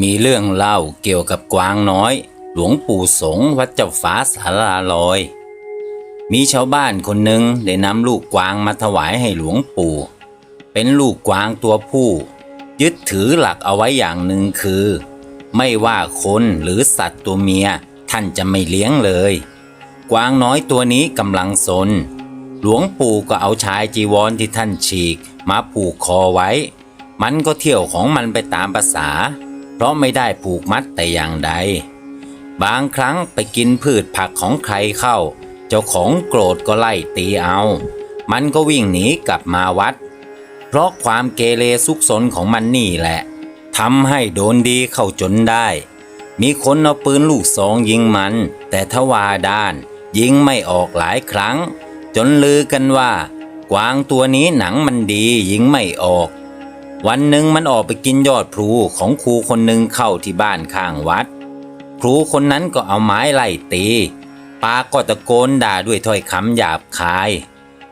มีเรื่องเล่าเกี่ยวกับกวางน้อย หลวงปู่สงวัดเจ้าฟ้าสาราลอย มีชาวบ้านคนหนึ่งได้นำลูกกวางมาถวายให้หลวงปู่ เป็นลูกกวางตัวผู้ ยึดถือหลักเอาไว้อย่างหนึ่งคือ ไม่ว่าคนหรือสัตว์ตัวเมียท่านจะไม่เลี้ยงเลย กวางน้อยตัวนี้กำลังสน หลวงปู่ก็เอาชายจีวรที่ท่านฉีกมาผูกคอไว้ มันก็เที่ยวของมันไปตามภาษา ราะไม่ได้ผูกมัดแต่อย่างใด บางครั้งไปกินพืชผักของใครเข้า เจ้าของโกรธก็ไล่ตีเอา มันก็วิ่งหนีกลับมาวัด เพราะความเกเรซุกซนของมันนี่แหละทำให้โดนดีเข้าจนได้ มีคนเอาปืนลูกซองยิงมัน แต่ทว่าด้าน ยิงไม่ออกหลายครั้ง จนลือกันว่า กวางตัวนี้หนังมันดียิงไม่ออก วันหนึ่งมันออกไปกินยอดพลูของครูคนหนึ่งเข้าที่บ้านข้างวัด ครูคนนั้นก็เอาไม้ไล่ตีปาก็ตะโกนด่าด้วยถ้อยคำหยาบคาย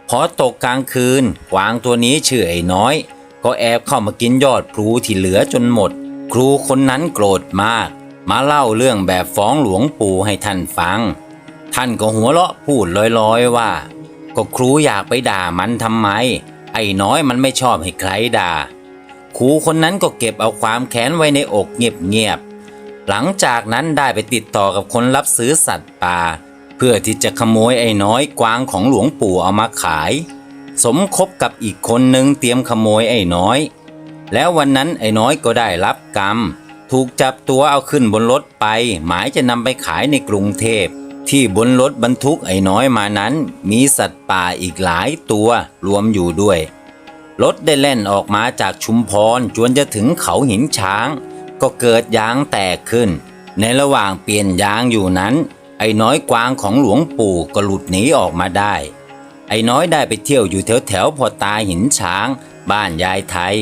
พอตกกลางคืนกวางตัวนี้ชื่อไอ้น้อย ก็แอบเข้ามากินยอดพลูที่เหลือจนหมด ครูคนนั้นโกรธมาก มาเล่าเรื่องแบบฟ้องหลวงปู่ให้ท่านฟัง ท่านก็หัวเราะพูดลอยๆว่า ก็ครูอยากไปด่ามันทำไม ไอ้น้อยมันไม่ชอบให้ใครด่า ครูคนนั้นก็เก็บเอาความแค้นไว้ในอกเงียบๆ หลังจากนั้นได้ไปติดต่อกับคนรับซื้อสัตว์ป่า เพื่อที่จะขโมยไอ้น้อยกวางของหลวงปู่เอามาขาย สมคบกับอีกคนหนึ่งเตรียมขโมยไอ้น้อย แล้ววันนั้นไอ้น้อยก็ได้รับกรรม ถูกจับตัวเอาขึ้นบนรถไป หมายจะนำไปขายในกรุงเทพที่บนรถบรรทุกไอ้น้อยมานั้น มีสัตว์ป่าอีกหลายตัวรวมอยู่ด้วย รถได้แล่นออกมาจากชุมพรจวนจะถึงเขาหินช้าง ก็เกิดยางแตกขึ้น ในระหว่างเปลี่ยนยางอยู่นั้น ไอ้น้อยกวางของหลวงปู่ก็หลุดหนีออกมาได้ ไอ้น้อยได้ไปเที่ยวอยู่แถวแถวพอตาหินช้าง บ้านยายไทย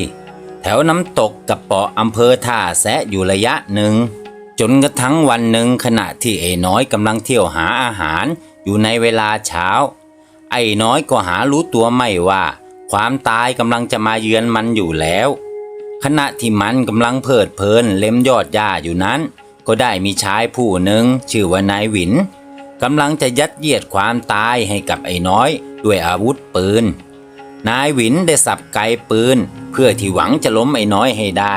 แถวน้ำตกกับเปาะอำเภอท่าแซะอยู่ระยะหนึ่ง จนกระทั่งวันหนึ่งขณะที่ไอ้น้อยกำลังเที่ยวหาอาหารอยู่ในเวลาเช้า ไอ้น้อยก็หารู้ตัวไม่ว่า ความตายกำลังจะมาเยือนมันอยู่แล้ว ขณะที่มันกำลังเพลิดเพลินเล็มยอดหญ้าอยู่นั้น ก็ได้มีชายผู้หนึ่งชื่อว่านายหวินกำลังจะยัดเยียดความตายให้กับไอ้น้อย ด้วยอาวุธปืน นายหวินได้สับไกปืน เพื่อที่หวังจะล้มไอ้น้อยให้ได้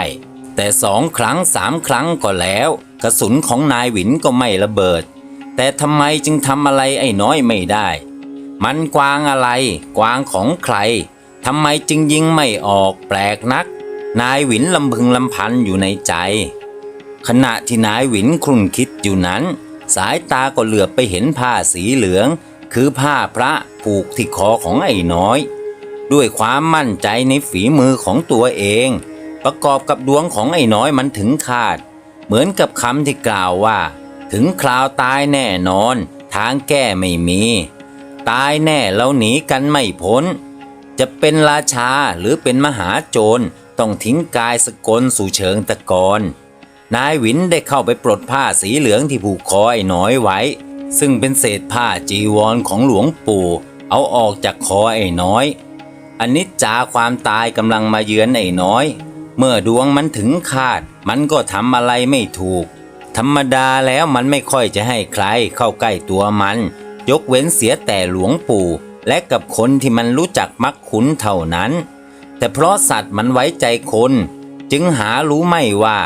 แต่สองครั้งสามครั้งก็แล้ว กระสุนของนายหวินก็ไม่ระเบิด แต่ทำไมจึงทำอะไรไอ้น้อยไม่ได้ มันกวางอะไร กวางของใคร ทำไมจึงยิงไม่ออกแปลกนัก นายหวินลำพึงลำพันอยู่ในใจ ขณะที่นายหวินครุ่นคิดอยู่นั้น สายตาก็เหลือบไปเห็นผ้าสีเหลือง คือผ้าพระผูกที่คอของไอ้น้อย ด้วยความมั่นใจในฝีมือของตัวเอง ประกอบกับดวงของไอ้น้อยมันถึงคาด เหมือนกับคำที่กล่าวว่า ถึงคราวตายแน่นอน ทางแก้ไม่มี ตายแน่เราหนีกันไม่พ้น จะเป็นราชาหรือเป็นมหาโจรต้องทิ้งกายสกลสู่เชิงตะกอนนายวินได้เข้าไปปลดผ้าสีเหลืองที่ผูกคอไอ้น้อยไว้ ซึ่งเป็นเศษผ้าจีวรของหลวงปู่เอาออกจากคอไอ้น้อยอนิจจาความตายกำลังมาเยือนไอ้น้อย เมื่อดวงมันถึงคาด มันก็ทำอะไรไม่ถูก ธรรมดาแล้วมันไม่ค่อยจะให้ใครเข้าใกล้ตัวมัน ยกเว้นเสียแต่หลวงปู่ และกับคนที่มันรู้จักมักคุ้นเท่านั้น แต่เพราะสัตว์มันไว้ใจคน จึงหารู้ไม่ว่า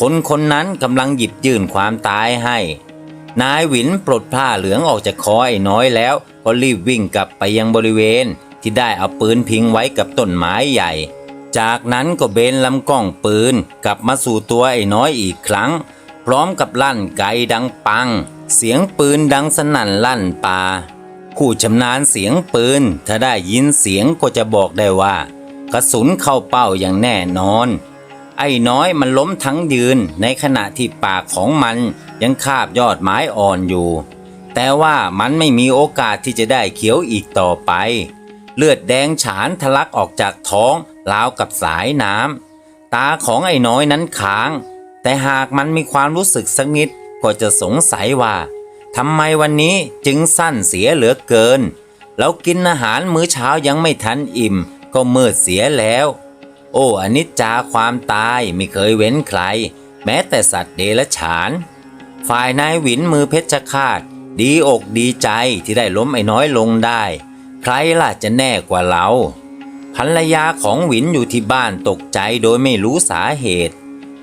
คนคนนั้นกำลังหยิบยื่นความตายให้ นายหวินปลดผ้าเหลืองออกจากคอไอ้น้อยแล้วก็รีบวิ่งกลับไปยังบริเวณ ที่ได้เอาปืนพิงไว้กับต้นไม้ใหญ่ จากนั้นก็เบนลำกล้องปืนกลับมาสู่ตัวไอ้น้อยอีกครั้ง พร้อมกับลั่นไกดังปัง เสียงปืนดังสนั่นลั่นป่า ผู้ชำนาญเสียงปืน ถ้าได้ยินเสียงก็จะบอกได้ว่า กระสุนเข้าเป้าอย่างแน่นอน ไอ้น้อยมันล้มทั้งยืนในขณะที่ปากของมันยังคาบยอดไม้อ่อนอยู่ แต่ว่ามันไม่มีโอกาสที่จะได้เขียวอีกต่อไป เลือดแดงฉานทะลักออกจากท้องราวกับสายน้ำตาของไอ้น้อยนั้นค้าง แต่หากมันมีความรู้สึกสักนิดก็จะสงสัยว่า ทำไมวันนี้จึงสั้นเสียเหลือเกินแล้วกินอาหารมื้อเช้ายังไม่ทันอิ่ม ก็มืดเสียแล้ว โอ้อนิจจาความตายไม่เคยเว้นใคร แม้แต่สัตว์เดรัจฉาน ฝ่ายนายหวินมือเพชรฆาต ดีอกดีใจที่ได้ล้มไอ้น้อยลงได้ ใครล่ะจะแน่กว่าเราภรรยาของหวินอยู่ที่บ้านตกใจโดยไม่รู้สาเหตุ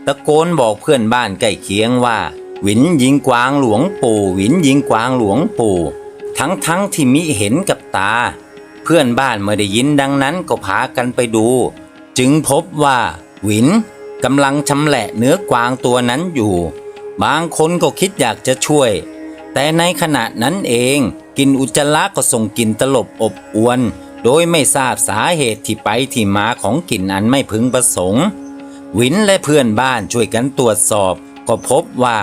ตะโกนบอกเพื่อนบ้านใกล้เคียงว่า หวินยิงกวางหลวงปู่หวินยิงกวางหลวงปู่ ทั้งทั้งที่มิเห็นกับตา เพื่อนบ้านเมื่อได้ยินดังนั้นก็พากันไปดู จึงพบว่าหวินกำลังชำแหละเนื้อกวางตัวนั้นอยู่ บางคนก็คิดอยากจะช่วย แต่ในขณะนั้นเองกลินอุจจาระก็ส่งกลิ่นตลบอบอวน โดยไม่ทราบสาเหตุที่ไปที่มาของกลิ่นอันไม่พึงประสงค์ วินและเพื่อนบ้านช่วยกันตรวจสอบ ก็พบว่า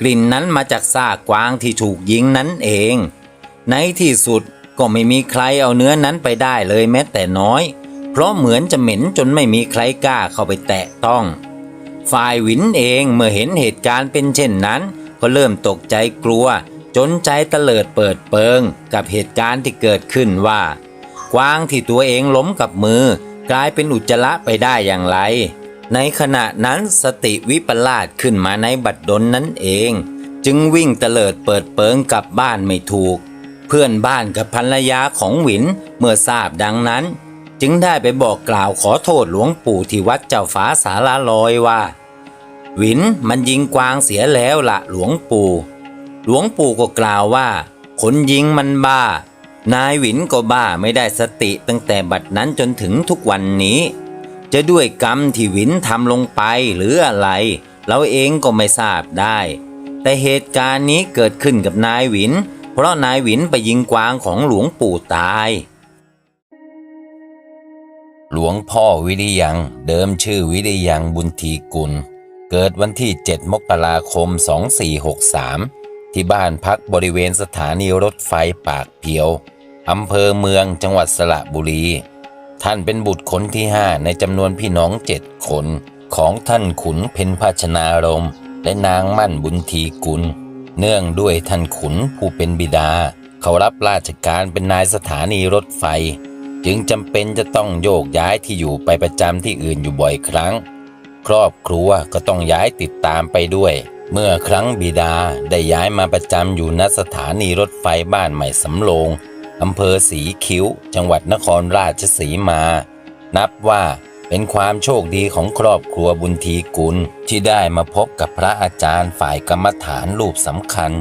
กลิ่นนั้นมาจากซากกวางที่ถูกยิงนั้นเอง ในที่สุดก็ไม่มีใครเอาเนื้อนั้นไปได้เลยแม้แต่น้อย เพราะเหมือนจะเหม็นจนไม่มีใครกล้าเข้าไปแตะต้อง ฝ่ายหวินเองเมื่อเห็นเหตุการณ์เป็นเช่นนั้น ก็เริ่มตกใจกลัว จนใจเตลิดเปิดเปิง กับเหตุการณ์ที่เกิดขึ้นว่า กวางที่ตัวเองล้มกับมือ กลายเป็นอุจจาระไปได้อย่างไร ในขณะนั้นสติวิปลาสขึ้นมาในบัดดลนั้นเอง จึงวิ่งเตลิดเปิดเปิงกลับบ้านไม่ถูก เพื่อนบ้านกับภรรยาของหวินเมื่อทราบดังนั้น จึงได้ไปบอกกล่าวขอโทษหลวงปู่ที่วัดเจ้าฟ้าสาราลอยว่า หวินมันยิงกวางเสียแล้วละหลวงปู่ หลวงปู่ก็กล่าวว่าคนยิงมันบ้า นายหวินก็บ้าไม่ได้สติตั้งแต่บัดนั้นจนถึงทุกวันนี้ จะด้วยกรรมที่วินทำลงไปหรืออะไร เราเองก็ไม่ทราบได้ แต่เหตุการณ์นี้เกิดขึ้นกับนายวิน เพราะนายวินไปยิงกวางของหลวงปู่ตาย หลวงพ่อวิริยังเดิมชื่อวิริยังบุญทีกุล เกิดวันที่ 7 มกราคม 2463 ที่บ้านพักบริเวณสถานีรถไฟปากเพียวอำเภอเมืองจังหวัดสระบุรี ท่านเป็นบุตรคนที่ห้าในจำนวนพี่น้องเจ็ดคน ของท่านขุนเพ็ญภาชนารมและนางมั่นบุญทีกุล เนื่องด้วยท่านขุนผู้เป็นบิดา เขารับราชการเป็นนายสถานีรถไฟ จึงจำเป็นจะต้องโยกย้ายที่อยู่ไปประจำที่อื่นอยู่บ่อยครั้ง ครอบครัวก็ต้องย้ายติดตามไปด้วย เมื่อครั้งบิดาได้ย้ายมาประจำอยู่ณสถานีรถไฟบ้านใหม่สำโรง อำเภอสีคิ้ว จังหวัดนครราชสีมา นับว่าเป็นความโชคดีของครอบครัวบุญทีกุลที่ได้มาพบกับพระอาจารย์ฝ่ายกรรมฐานรูปสำคัญ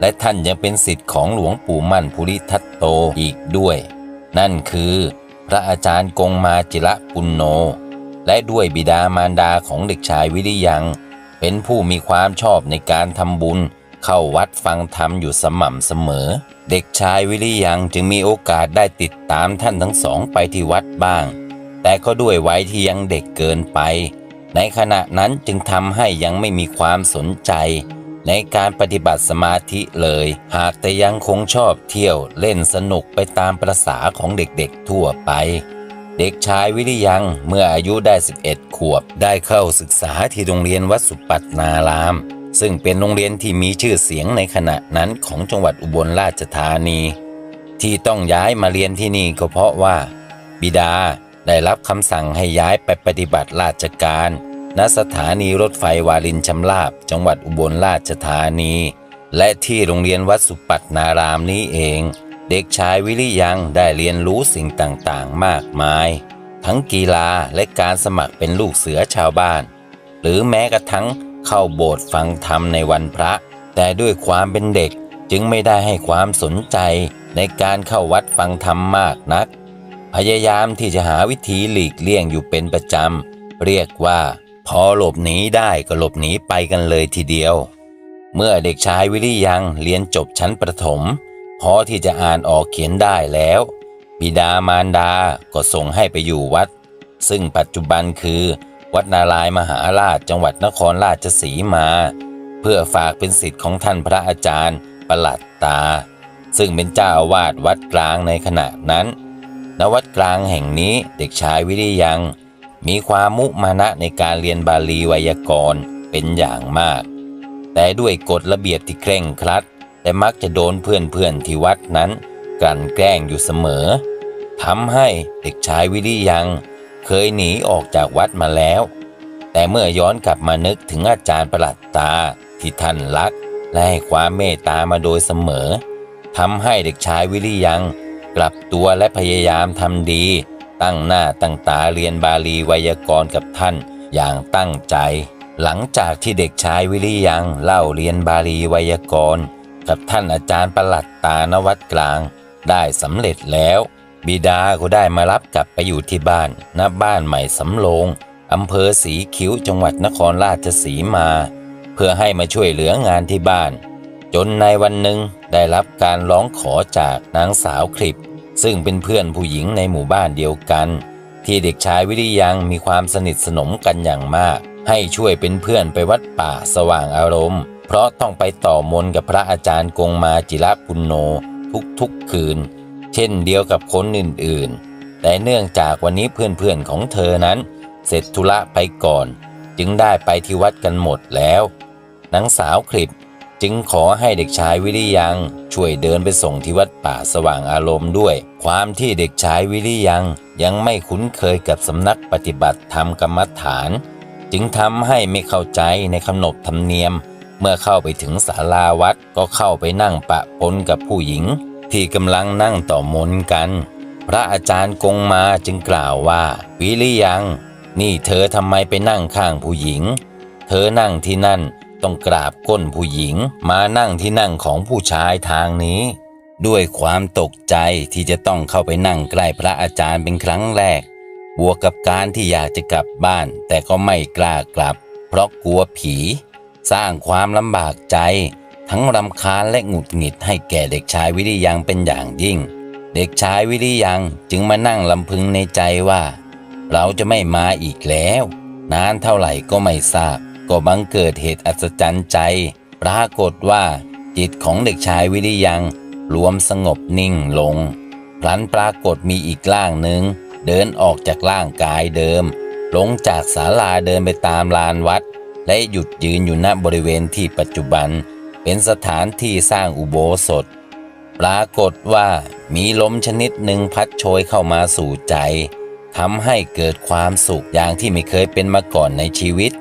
และท่านยังเป็นสิทธิ์ของหลวงปู่มั่นภูริทัตโตอีกด้วย นั่นคือพระอาจารย์กงมาจิระปุณโน และด้วยบิดามารดาของเด็กชายวิริยัง เป็นผู้มีความชอบในการทำบุญ เข้าวัดฟังธรรมอยู่สม่ำเสมอ เด็กชายวิริยังจึงมีโอกาสได้ติดตามท่านทั้งสองไปที่วัดบ้าง แต่ก็ด้วยวัยที่ยังเด็กเกินไป ในขณะนั้นจึงทำให้ยังไม่มีความสนใจ ในการปฏิบัติสมาธิเลย หากแต่ยังคงชอบเที่ยวเล่นสนุกไปตามประษาของเด็กๆทั่วไปเด็กชายวิริยังเมื่ออายุได้ 11 ขวบ ได้เข้าศึกษาที่โรงเรียนวัดสุปัตนาราม ซึ่งเป็นโรงเรียนที่มีชื่อเสียงในขณะนั้นของจังหวัดอุบลราชธานี ที่ต้องย้ายมาเรียนที่นี่ก็เพราะว่า บิดาได้รับคำสั่งให้ย้ายไปปฏิบัติราชการ ณสถานีรถไฟวารินชำราบ จังหวัดอุบลราชธานี และที่โรงเรียนวัดสุปัตนารามนี้เอง เด็กชายวิริยังได้เรียนรู้สิ่งต่างๆ มากมาย ทั้งกีฬาและการสมัครเป็นลูกเสือชาวบ้าน หรือแม้กระทั่ง เข้าโบสถ์ฟังธรรมในวันพระ แต่ด้วยความเป็นเด็กจึงไม่ได้ให้ความสนใจในการเข้าวัดฟังธรรมมากนัก พยายามที่จะหาวิธีหลีกเลี่ยงอยู่เป็นประจำ เรียกว่า พอหลบหนีได้ก็หลบหนีไปกันเลยทีเดียว เมื่อเด็กชายวิริยังเรียนจบชั้นประถม พอที่จะอ่านออกเขียนได้แล้ว บิดามารดาก็ส่งให้ไปอยู่วัด ซึ่งปัจจุบันคือ วัดนารายมหาราชจังหวัดนครราชสีมา เพื่อฝากเป็นสิทธิ์ของท่านพระอาจารย์ประหลัดตา ซึ่งเป็นเจ้าอาวาสวัดกลางในขณะนั้นณวัดกลางแห่งนี้เด็กชายวิริยัง มีความมุมานะในการเรียนบาลีไวยากรณ์เป็นอย่างมาก แต่ด้วยกฎระเบียบที่เคร่งครัดแต่มักจะโดนเพื่อนๆที่วัดนั้น กลั่นแกล้งอยู่เสมอทำให้เด็กชายวิริยัง เคยหนีออกจากวัดมาแล้ว แต่เมื่อย้อนกลับมานึกถึงอาจารย์ประหลัดตาที่ท่านรัก และให้ความเมตตามาโดยเสมอทำให้เด็กชายวิริยัง กลับตัวและพยายามทำดี ตั้งหน้าตั้งตาเรียนบาลีไวยากรณ์กับท่านอย่างตั้งใจ หลังจากที่เด็กชายวิริยังเล่าเรียนบาลีไวยากรณ์กับท่านอาจารย์ประหลัดตานวัดกลาง ได้สำเร็จแล้ว บิดาก็ได้มารับกลับไปอยู่ที่บ้านณบ้านใหม่สำโรงอำเภอสีคิ้วจังหวัดนครราชสีมา เพื่อให้มาช่วยเหลืองานที่บ้าน จนในวันหนึ่งได้รับการร้องขอจากนางสาวคลิป ซึ่งเป็นเพื่อนผู้หญิงในหมู่บ้านเดียวกัน ที่เด็กชายวิริยังมีความสนิทสนมกันอย่างมาก ให้ช่วยเป็นเพื่อนไปวัดป่าสว่างอารมณ์ เพราะต้องไปต่อมนกับพระอาจารย์กงมาจิระปุณโนทุกๆคืน เช่นเดียวกับคนอื่นๆ แต่เนื่องจากวันนี้เพื่อนๆของเธอนั้น เสร็จธุระไปก่อน จึงได้ไปที่วัดกันหมดแล้วนางสาวคลิปจึงขอให้เด็กชายวิริยังช่วยเดินไปส่งที่วัดป่าสว่างอารมณ์ด้วย ความที่เด็กชายวิริยังยังไม่คุ้นเคยกับสำนักปฏิบัติธรรมกรรมฐาน จึงทำให้ไม่เข้าใจในขนบธรรมเนียม เมื่อเข้าไปถึงศาลาวัดก็เข้าไปนั่งปะปนกับผู้หญิง ที่กำลังนั่งต่อมนกัน พระอาจารย์กงมาจึงกล่าวว่าวิริยัง นี่เธอทำไมไปนั่งข้างผู้หญิง เธอนั่งที่นั่นต้องกราบก้นผู้หญิง มานั่งที่นั่งของผู้ชายทางนี้ ด้วยความตกใจที่จะต้องเข้าไปนั่งใกล้พระอาจารย์เป็นครั้งแรก บวกกับการที่อยากจะกลับบ้าน แต่ก็ไม่กล้ากลับ เพราะกลัวผี สร้างความลำบากใจ ทั้งรำคาญและหงุดหงิดให้แก่เด็กชายวิริยังเป็นอย่างยิ่ง เด็กชายวิริยังจึงมานั่งลำพึงในใจว่า เราจะไม่มาอีกแล้ว นานเท่าไหร่ก็ไม่ทราบ ก็บังเกิดเหตุอัศจรรย์ใจ ปรากฏว่า จิตของเด็กชายวิริยังรวมสงบนิ่งลง พลันปรากฏมีอีกร่างหนึ่ง เดินออกจากร่างกายเดิม ลงจากศาลาเดินไปตามลานวัด และหยุดยืนอยู่ณบริเวณที่ปัจจุบัน เป็นสถานที่สร้างอุโบสถ ปรากฏว่ามีลมชนิดหนึ่งพัดโชยเข้ามาสู่ใจทำให้เกิดความสุขอย่างที่ไม่เคยเป็นมาก่อนในชีวิต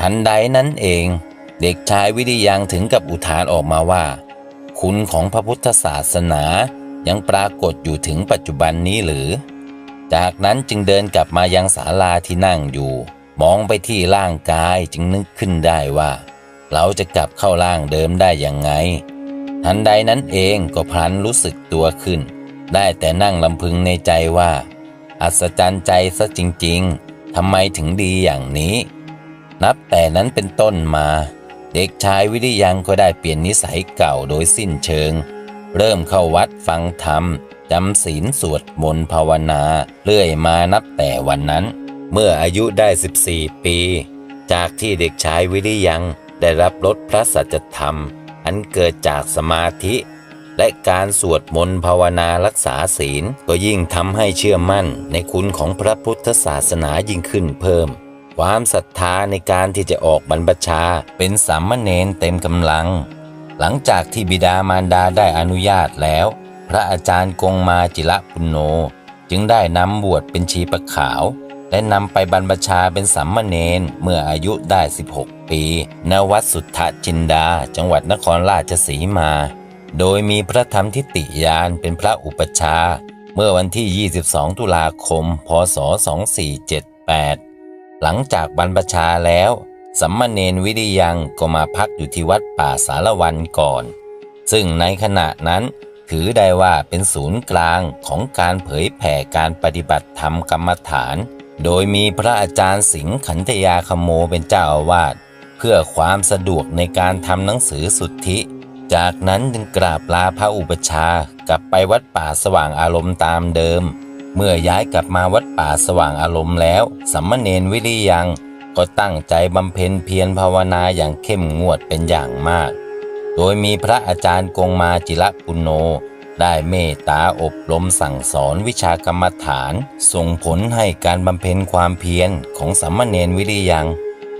ทันใดนั้นเอง เด็กชายวิริยังถึงกับอุทานออกมาว่า คุณของพระพุทธศาสนายังปรากฏอยู่ถึงปัจจุบันนี้หรือ จากนั้นจึงเดินกลับมายังศาลาที่นั่งอยู่ มองไปที่ร่างกายจึงนึกขึ้นได้ว่า เราจะกลับเข้าร่างเดิมได้ยังไง ทันใดนั้นเองก็พลันรู้สึกตัวขึ้น ได้แต่นั่งลำพึงในใจว่า อัศจรรย์ใจซะจริงๆทำไมถึงดีอย่างนี้ นับแต่นั้นเป็นต้นมา เด็กชายวิริยังก็ได้เปลี่ยนนิสัยเก่าโดยสิ้นเชิง เริ่มเข้าวัดฟังธรรมจำศีลสวดมนต์ภาวนา เรื่อยมานับแต่วันนั้น เมื่ออายุได้ 14 ปี จากที่เด็กชายวิริยัง ได้รับรสพระสัจธรรม อันเกิดจากสมาธิ และการสวดมนต์ภาวนารักษาศีล ก็ยิ่งทำให้เชื่อมั่นในคุณของพระพุทธศาสนายิ่งขึ้นเพิ่ม ความศรัทธาในการที่จะออกบรรพชาเป็นสามเณรเต็มกำลัง หลังจากที่บิดามารดาได้อนุญาตแล้ว พระอาจารย์กงมาจิระปุณโญจึงได้นำบวชเป็นชีปะขาว และนำไปบรรพชาเป็นสามมเณรเมื่ออายุได้ 16 ปี ณ วัดสุทธจินดา จังหวัดนครราชสีมา โดยมีพระธรรมทิติยานเป็นพระอุปชา เมื่อวันที่ 22 ตุลาคม พศ 2478 หลังจากบรรพชาแล้ว สัมมาเนนวิริยังก็มาพักอยู่ที่วัดป่าสารวันก่อน ซึ่งในขณะนั้นถือได้ว่าเป็นศูนย์กลางของการเผยแผ่การปฏิบัติธรรมกรรมฐาน โดยมีพระอาจารย์สิงห์ขันธยาคโมเป็นเจ้าอาวาสเพื่อความสะดวกในการทำหนังสือสุทธิ จากนั้นจึงกราบลาพระอุปชากลับไปวัดป่าสว่างอารมณ์ตามเดิม เมื่อย้ายกลับมาวัดป่าสว่างอารมณ์แล้วสัมมเนนวิริยังก็ตั้งใจบำเพ็ญเพียรภาวนาอย่างเข้มงวดเป็นอย่างมาก โดยมีพระอาจารย์กงมาจิระปุณโญ ได้เมตตาอบรมสั่งสอนวิชากรรมฐาน ส่งผลให้การบำเพ็ญความเพียรของสัมมเนนวิริยัง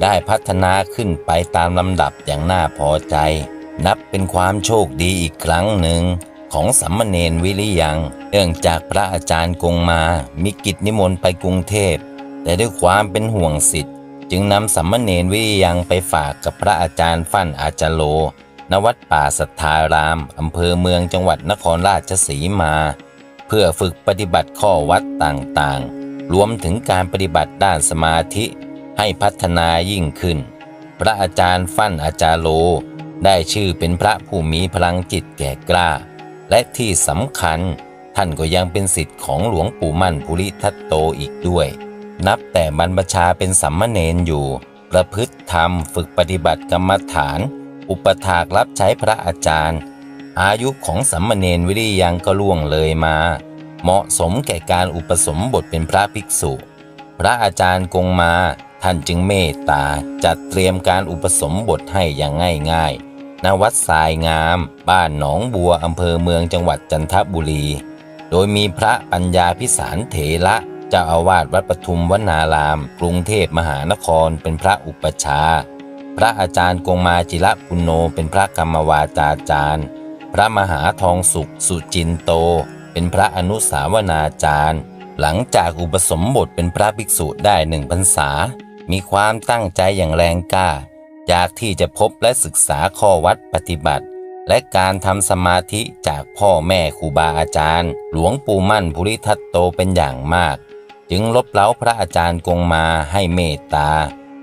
ได้พัฒนาขึ้นไปตามลำดับอย่างน่าพอใจ นับเป็นความโชคดีอีกครั้งหนึ่งของสัมมเนนวิริยัง เนื่องจากพระอาจารย์กงมา มีกิจนิมนต์ไปกรุงเทพ แต่ด้วยความเป็นห่วงสิทธิ์ จึงนำสัมมเนวิริยังไปฝากกับพระอาจารย์ฟั่นอาจารโล ณวัดป่าสัทธาราม อำเภอเมืองจังหวัดนครราชสีมา เพื่อฝึกปฏิบัติข้อวัดต่างๆ รวมถึงการปฏิบัติด้านสมาธิให้พัฒนายิ่งขึ้น พระอาจารย์ฟั่นอาจารโล ได้ชื่อเป็นพระผู้มีพลังจิตแก่กล้า และที่สำคัญท่านก็ยังเป็นสิทธิ์ของหลวงปู่มั่นภูริทัตโตอีกด้วย นับแต่บรรพชาเป็นสัมมเนนอยู่ ประพฤติธรรมฝึกปฏิบัติกรรมฐาน อุปถากรับใช้พระอาจารย์ อายุของสัมมเนนวิริยังก็ล่วงเลยมา เหมาะสมแก่การอุปสมบทเป็นพระภิกษุ พระอาจารย์กงมาท่านจึงเมตตาจัดเตรียมการอุปสมบทให้อย่างง่ายๆณวัดทรายงาม บ้านหนองบัวอำเภอเมืองจังหวัดจันทบุรี โดยมีพระปัญญาพิสารเถระเจ้าอาวาสวัดปทุมวนาราม กรุงเทพมหานครเป็นพระอุปชา พระอาจารย์กงมาจิระปุณโนเป็นพระกรรมวาจาจารย์ พระมหาทองสุขสุจินโต เป็นพระอนุสาวนาจารย์ หลังจากอุปสมบทเป็นพระภิกษุได้หนึ่งพรรษา มีความตั้งใจอย่างแรงกล้า อยากที่จะพบและศึกษาข้อวัดปฏิบัติ และการทำสมาธิจากพ่อแม่ครูบาอาจารย์ หลวงปู่มั่นภูริทัตโตเป็นอย่างมาก จึงลบเล้าพระอาจารย์กงมาให้เมตตา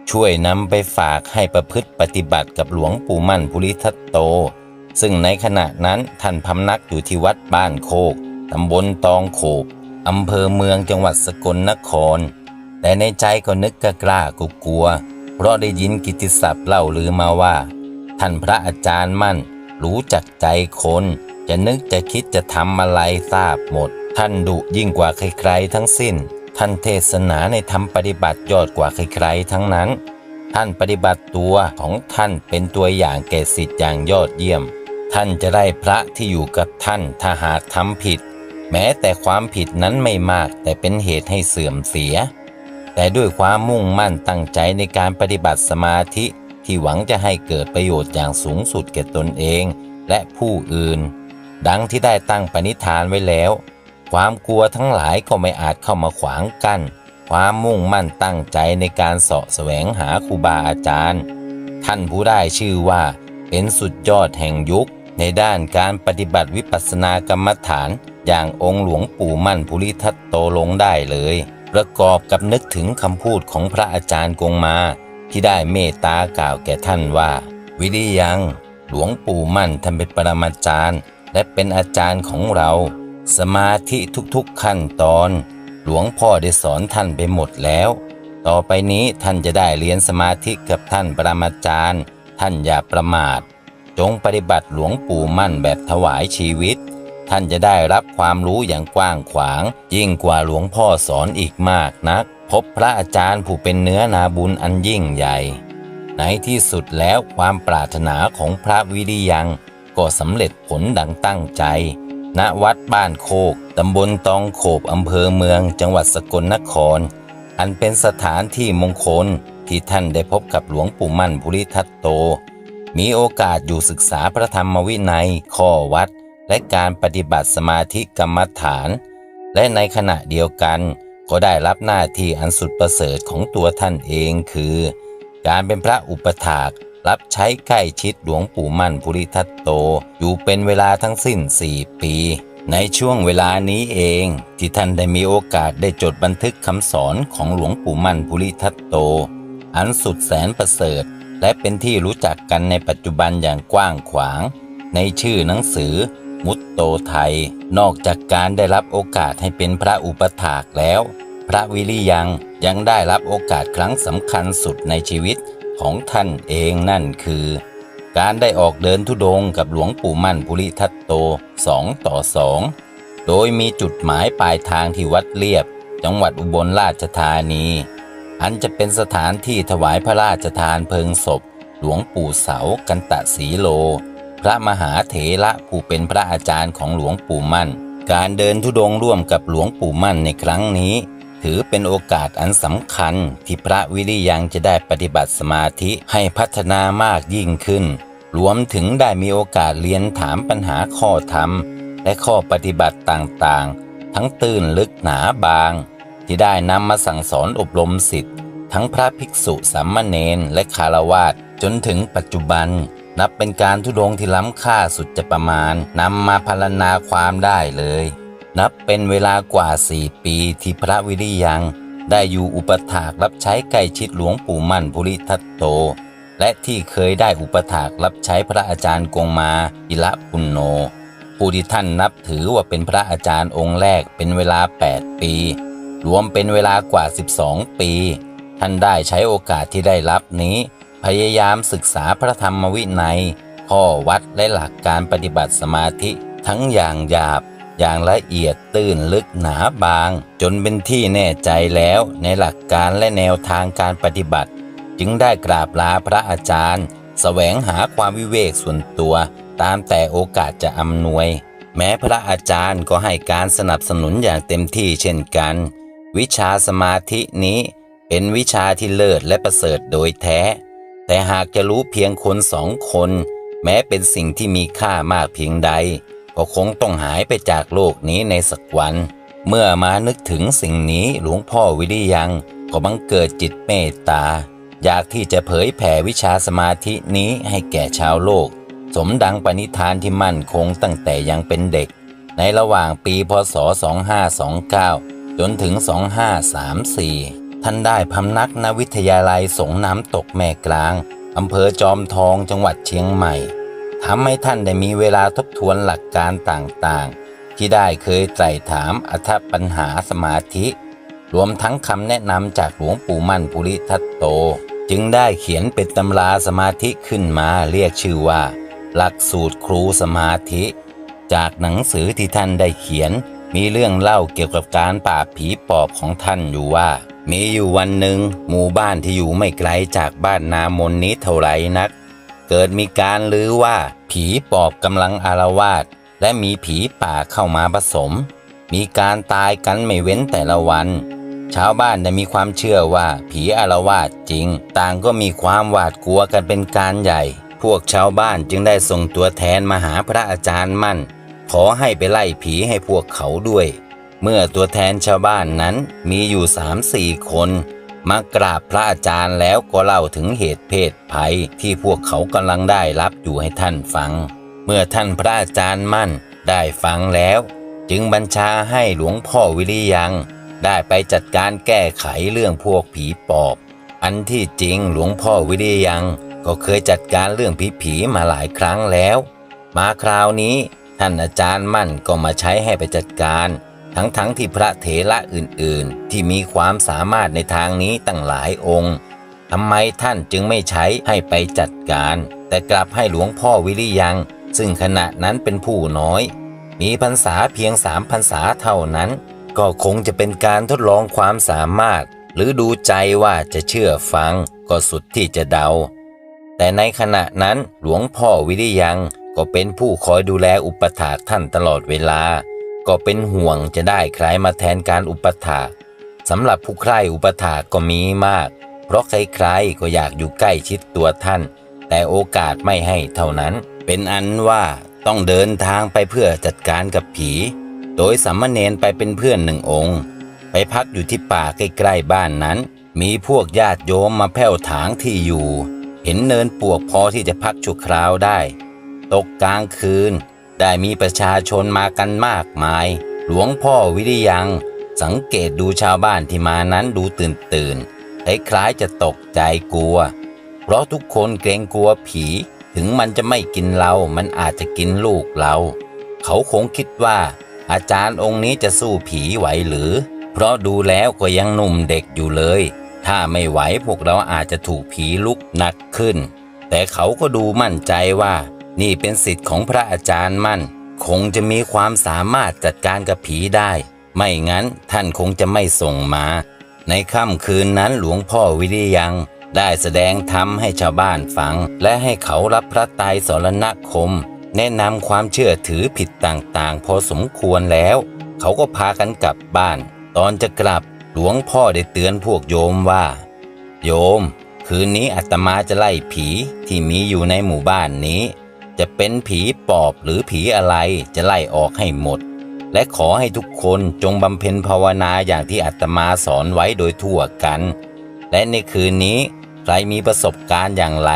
ช่วยนำไปฝากให้ประพฤติปฏิบัติกับหลวงปู่มั่นภูริทัตโต ซึ่งในขณะนั้นท่านพำนักอยู่ที่วัดบ้านโคกตำบลตองโขบอำเภอเมืองจังหวัดสกลนคร แต่ในใจก็นึกกล้ากลัวกลัว เพราะได้ยินกิตติศัพท์เล่าลือมาว่า ท่านพระอาจารย์มั่น รู้จักใจคน จะนึกจะคิดจะทำอะไรทราบหมด ท่านดุยิ่งกว่าใครๆทั้งสิ้น ท่านเทศนาในธรรมปฏิบัติยอดกว่าใครๆทั้งนั้น ท่านปฏิบัติตัวของท่านเป็นตัวอย่างแก่สิทธิ์อย่างยอดเยี่ยม ท่านจะได้พระที่อยู่กับท่านถ้าหากทำผิด แม้แต่ความผิดนั้นไม่มากแต่เป็นเหตุให้เสื่อมเสีย แต่ด้วยความมุ่งมั่นตั้งใจในการปฏิบัติสมาธิที่หวังจะให้เกิดประโยชน์อย่างสูงสุดแก่ตนเองและผู้อื่น ดังที่ได้ตั้งปณิธานไว้แล้ว ความกลัวทั้งหลายก็ไม่อาจเข้ามาขวางกัน้นความมุ่งมั่นตั้งใจในการเสาะแสวงหาครูบาอาจารย์ ท่านผู้ได้ชื่อว่า เป็นสุดยอดแห่งยุค ในด้านการปฏิบัติวิปัสสนากรรมฐาน อย่างองค์หลวงปู่มั่นภูริทัตโตลงได้เลย ประกอบกับนึกถึงคำพูดของพระอาจารย์กงมา ที่ได้เมตตากล่าวแก่ท่านว่า วิริยัง หลวงปู่มั่นท่านเป็นปรมาจารย์ และเป็นอาจารย์ของเรา สมาธิทุกๆขั้นตอน หลวงพ่อได้สอนท่านไปหมดแล้ว ต่อไปนี้ท่านจะได้เรียนสมาธิกับท่านปรมาจารย์ ท่านอย่าประมาท จงปฏิบัติหลวงปู่มั่นแบบถวายชีวิต ท่านจะได้รับความรู้อย่างกว้างขวาง ยิ่งกว่าหลวงพ่อสอนอีกมากนัก พบพระอาจารย์ผู้เป็นเนื้อนาบุญอันยิ่งใหญ่ในที่สุดแล้วความปรารถนาของพระวิริยังก็สำเร็จผลดังตั้งใจ ณวัดบ้านโคก ตำบลตองโขบอำเภอเมือง จังหวัดสกลนคร อันเป็นสถานที่มงคลที่ท่านได้พบกับหลวงปู่มั่นภูริทัตโต มีโอกาสอยู่ศึกษาพระธรรมวินัย ข้อวัด และการปฏิบัติสมาธิกรรมฐาน และในขณะเดียวกัน ก็ได้รับหน้าที่อันสุดประเสริฐของตัวท่านเองคือ การเป็นพระอุปถาก รับใช้ใกล้ชิดหลวงปู่มั่นภูริทัตโต อยู่เป็นเวลาทั้งสิ้น 4 ปี ในช่วงเวลานี้เอง ที่ท่านได้มีโอกาสได้จดบันทึกคำสอนของหลวงปู่มั่นภูริทัตโต อันสุดแสนประเสริฐ และเป็นที่รู้จักกันในปัจจุบันอย่างกว้างขวาง ในชื่อหนังสือ มุตโตไทย นอกจากการได้รับโอกาสให้เป็นพระอุปถากแล้ว พระวิริยังยังได้รับโอกาสครั้งสำคัญสุดในชีวิต ของท่านเองนั่นคือ การได้ออกเดินทุดงกับหลวงปู่มั่นภูริทัตโตสองต่อสองโดยมีจุดหมายปลายทางที่วัดเลียบ จังหวัดอุบลราชธานี อันจะเป็นสถานที่ถวายพระราชทานเพลิงศพ หลวงปู่เสากันตะสีโล พระมหาเถระผู้เป็นพระอาจารย์ของหลวงปู่มั่น การเดินทุดงร่วมกับหลวงปู่มั่นในครั้งนี้ ถือเป็นโอกาสอันสำคัญ ที่พระวิริยังจะได้ปฏิบัติสมาธิให้พัฒนามากยิ่งขึ้น รวมถึงได้มีโอกาสเรียนถามปัญหาข้อธรรม และข้อปฏิบัติต่างๆ ทั้งตื้นลึกหนาบาง ที่ได้นำมาสั่งสอนอบรมสิทธิ์ทั้งพระภิกษุสามเณรและคารวาสจนถึงปัจจุบัน นับเป็นการทุดงที่ล้ำค่าสุดจะประมาณนำมาพรรณนาความได้เลย นับเป็นเวลากว่าสี่ปีที่พระวิริยังได้อยู่อุปถากรับใช้ใกล้ชิดหลวงปู่มั่นภูริทัตโต และที่เคยได้อุปถากรับใช้พระอาจารย์กงมาอิละปุณโนผู้ที่ท่านนับถือว่าเป็นพระอาจารย์องค์แรกเป็นเวลา 8 ปี รวมเป็นเวลากว่า 12 ปี ท่านได้ใช้โอกาสที่ได้รับนี้ พยายามศึกษาพระธรรมวินัย ข้อวัดและหลักการปฏิบัติสมาธิทั้งอย่างหยาบ อย่างละเอียดตื้นลึกหนาบาง จนเป็นที่แน่ใจแล้วในหลักการและแนวทางการปฏิบัติ จึงได้กราบลาพระอาจารย์แสวงหาความวิเวกส่วนตัว ตามแต่โอกาสจะอำนวย แม้พระอาจารย์ก็ให้การสนับสนุนอย่างเต็มที่เช่นกัน วิชาสมาธินี้เป็นวิชาที่เลิศและประเสริฐโดยแท้ แต่หากจะรู้เพียงคนสองคน แม้เป็นสิ่งที่มีค่ามากเพียงใด ก็คงต้องหายไปจากโลกนี้ในสักวัน เมื่อมานึกถึงสิ่งนี้หลวงพ่อวิริยังก็บังเกิดจิตเมตตา อยากที่จะเผยแผ่วิชาสมาธินี้ให้แก่ชาวโลก สมดังปณิธานที่มั่นคงตั้งแต่ยังเป็นเด็ก ในระหว่างปีพศ 2529 จนถึง 2534 ท่านได้พำนักณวิทยาลัยสงน้ำตกแม่กลางอำเภอจอมทองจังหวัดเชียงใหม่ ทำให้ท่านได้มีเวลาทบทวนหลักการต่างๆ ที่ได้เคยไตร่ถามอัธปัญหาสมาธิ รวมทั้งคำแนะนำจากหลวงปู่มั่นภูริทัตโต จึงได้เขียนเป็นตำราสมาธิขึ้นมาเรียกชื่อว่า หลักสูตรครูสมาธิ จากหนังสือที่ท่านได้เขียน มีเรื่องเล่าเกี่ยวกับการปราบผีปอบของท่านอยู่ว่า มีอยู่วันหนึ่งหมู่บ้านที่อยู่ไม่ไกลจากบ้านนามนนี้เท่าไรนัก เกิดมีการลือว่า ผีปอบกำลังอารวาสและมีผีป่าเข้ามาผสม มีการตายกันไม่เว้นแต่ละวันชาวบ้านได้มีความเชื่อว่าผีอารวาสจริง ต่างก็มีความหวาดกลัวกันเป็นการใหญ่ พวกชาวบ้านจึงได้ส่งตัวแทนมาหาพระอาจารย์มั่น ขอให้ไปไล่ผีให้พวกเขาด้วย เมื่อตัวแทนชาวบ้านนั้นมีอยู่สามสี่คน มากราบพระอาจารย์แล้วก็เล่าถึงเหตุเพศภัยที่พวกเขากำลังได้รับอยู่ให้ท่านฟัง เมื่อท่านพระอาจารย์มั่นได้ฟังแล้ว จึงบัญชาให้หลวงพ่อวิริยัง ได้ไปจัดการแก้ไขเรื่องพวกผีปอบ อันที่จริงหลวงพ่อวิริยังก็เคยจัดการเรื่องผีผีมาหลายครั้งแล้ว มาคราวนี้ท่านอาจารย์มั่นก็มาใช้ให้ไปจัดการ ทั้งๆทที่พระเถระอื่นๆ ที่มีความสามารถในทางนี้ตั้งหลายองค์ทำไมท่านจึงไม่ใช้ให้ไปจัดการ แต่กลับให้หลวงพ่อวิริยัง ซึ่งขณะนั้นเป็นผู้น้อย มีพรรษาเพียงสามพรรษาเท่านั้น ก็คงจะเป็นการทดลองความสามารถ หรือดูใจว่าจะเชื่อฟังก็สุดที่จะเดา แต่ในขณะนั้นหลวงพ่อวิริยังก็เป็นผู้คอยดูแลอุปถากท่านตลอดเวลา ก็เป็นห่วงจะได้ใครมาแทนการอุปถาสำหรับผู้ใคร่อุปถาก็มีมาก เพราะใครๆก็อยากอยู่ใกล้ชิดตัวท่าน แต่โอกาสไม่ให้เท่านั้น เป็นอันว่าต้องเดินทางไปเพื่อจัดการกับผี โดยสัมมเนนไปเป็นเพื่อนหนึ่งองค์ ไปพักอยู่ที่ป่าใกล้ๆบ้านนั้น มีพวกญาติโยมมาแผ่วถางที่อยู่ เห็นเนินปวกพอที่จะพักชั่วคราวได้ ตกกลางคืน ได้มีประชาชนมากันมากมาย หลวงพ่อวิริยัง สังเกตดูชาวบ้านที่มานั้นดูตื่นตื่นคล้ายๆจะตกใจกลัว เพราะทุกคนเกรงกลัวผี ถึงมันจะไม่กินเรา มันอาจจะกินลูกเรา เขาคงคิดว่า อาจารย์องค์นี้จะสู้ผีไหวหรือ เพราะดูแล้วก็ยังหนุ่มเด็กอยู่เลย ถ้าไม่ไหวพวกเราอาจจะถูกผีลุกหนักขึ้น แต่เขาก็ดูมั่นใจว่า นี่เป็นสิทธิ์ของพระอาจารย์มั่น คงจะมีความสามารถจัดการกับผีได้ ไม่งั้นท่านคงจะไม่ส่งมา ในค่ำคืนนั้นหลวงพ่อวิริยังได้แสดงธรรมให้ชาวบ้านฟัง และให้เขารับพระไตรสรณคม แนะนำความเชื่อถือผิดต่างๆ พอสมควรแล้ว เขาก็พากันกลับบ้าน ตอนจะกลับหลวงพ่อได้เตือนพวกโยมว่า โยม คืนนี้อาตมาจะไล่ผีที่มีอยู่ในหมู่บ้านนี้ จะเป็นผีปอบหรือผีอะไรจะไล่ออกให้หมด และขอให้ทุกคนจงบำเพ็ญภาวนาอย่างที่อาตมาสอนไว้โดยทั่วกัน และในคืนนี้ใครมีประสบการณ์อย่างไร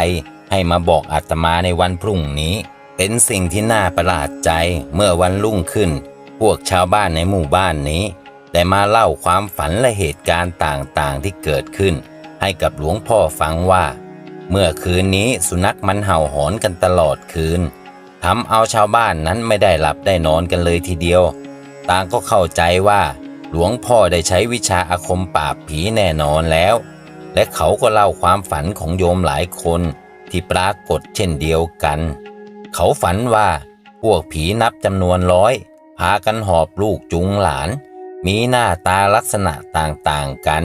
ให้มาบอกอาตมาในวันพรุ่งนี้ เป็นสิ่งที่น่าประหลาดใจเมื่อวันรุ่งขึ้น พวกชาวบ้านในหมู่บ้านนี้ ได้มาเล่าความฝันและเหตุการณ์ต่างๆที่เกิดขึ้น ให้กับหลวงพ่อฟังว่า เมื่อคืนนี้สุนัขมันเห่าหอนกันตลอดคืนทำเอาชาวบ้านนั้นไม่ได้หลับได้นอนกันเลยทีเดียว ต่างก็เข้าใจว่า หลวงพ่อได้ใช้วิชาอาคมปราบผีแน่นอนแล้ว และเขาก็เล่าความฝันของโยมหลายคนที่ปรากฏเช่นเดียวกัน เขาฝันว่าพวกผีนับจำนวนร้อย พากันหอบลูกจุงหลาน มีหน้าตาลักษณะต่างๆกัน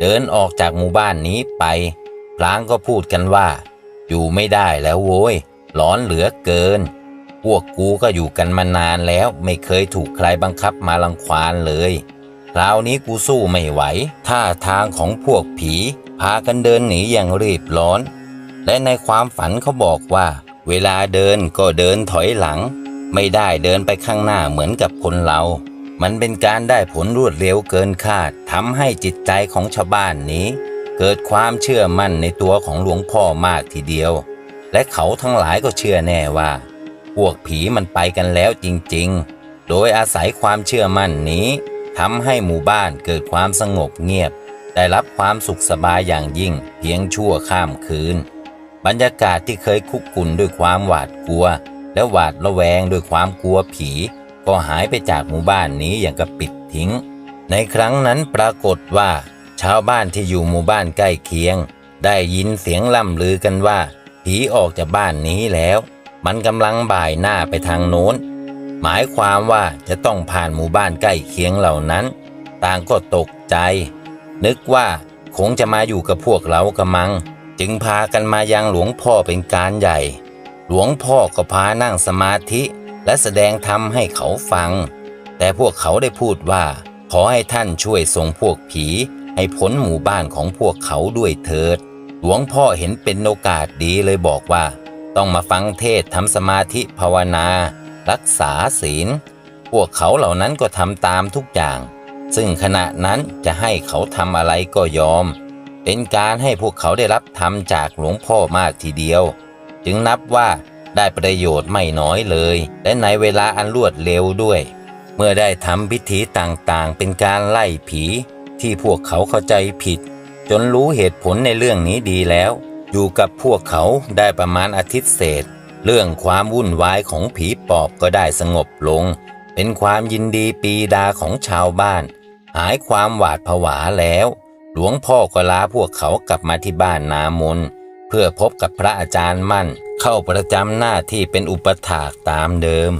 เดินออกจากหมู่บ้านนี้ไป ลางก็พูดกันว่า อยู่ไม่ได้แล้วโว้ยร้อนเหลือเกิน พวกกูก็อยู่กันมานานแล้วไม่เคยถูกใครบังคับมาลังควานเลยคราวนี้กูสู้ไม่ไหว ท่าทางของพวกผี พากันเดินหนีอย่างรีบร้อน และในความฝันเขาบอกว่า เวลาเดินก็เดินถอยหลัง ไม่ได้เดินไปข้างหน้าเหมือนกับคนเรา มันเป็นการได้ผลรวดเร็วเกินคาดทำให้จิตใจของชาวบ้านนี้ เกิดความเชื่อมั่นในตัวของหลวงพ่อมากทีเดียว และเขาทั้งหลายก็เชื่อแน่ว่า พวกผีมันไปกันแล้วจริงๆ โดยอาศัยความเชื่อมั่นนี้ทำให้หมู่บ้านเกิดความสงบเงียบ ได้รับความสุขสบายอย่างยิ่งเพียงชั่วข้ามคืน บรรยากาศที่เคยคุกกุ่นด้วยความหวาดกลัว และหวาดระแวงด้วยความกลัวผี ก็หายไปจากหมู่บ้านนี้อย่างกับปิดทิ้ง ในครั้งนั้นปรากฏว่า ชาวบ้านที่อยู่หมู่บ้านใกล้เคียง ได้ยินเสียงล่ำลือกันว่า ผีออกจากบ้านนี้แล้ว มันกำลังบ่ายหน้าไปทางโน้น หมายความว่าจะต้องผ่านหมู่บ้านใกล้เคียงเหล่านั้น ต่างก็ตกใจ นึกว่าคงจะมาอยู่กับพวกเรากระมัง จึงพากันมายังหลวงพ่อเป็นการใหญ่ หลวงพ่อก็พานั่งสมาธิและแสดงธรรมให้เขาฟัง แต่พวกเขาได้พูดว่า ขอให้ท่านช่วยส่งพวกผี ให้พ้นหมู่บ้านของพวกเขาด้วยเถิด หลวงพ่อเห็นเป็นโอกาสดีเลยบอกว่า ต้องมาฟังเทศทำสมาธิภาวนา รักษาศีล พวกเขาเหล่านั้นก็ทำตามทุกอย่าง ซึ่งขณะนั้นจะให้เขาทำอะไรก็ยอม เป็นการให้พวกเขาได้รับธรรมจากหลวงพ่อมากทีเดียว จึงนับว่าได้ประโยชน์ไม่น้อยเลย และในเวลาอันรวดเร็วด้วย เมื่อได้ทำพิธีต่างๆ เป็นการไล่ผี ที่พวกเขาเข้าใจผิด จนรู้เหตุผลในเรื่องนี้ดีแล้ว อยู่กับพวกเขาได้ประมาณอาทิตย์เศษ เรื่องความวุ่นวายของผีปอบก็ได้สงบลง เป็นความยินดีปีดาของชาวบ้าน หายความหวาดผวาแล้ว หลวงพ่อก็ลาพวกเขากลับมาที่บ้านนามนเพื่อพบกับพระอาจารย์มั่น เข้าประจำหน้าที่เป็นอุปถากตามเดิม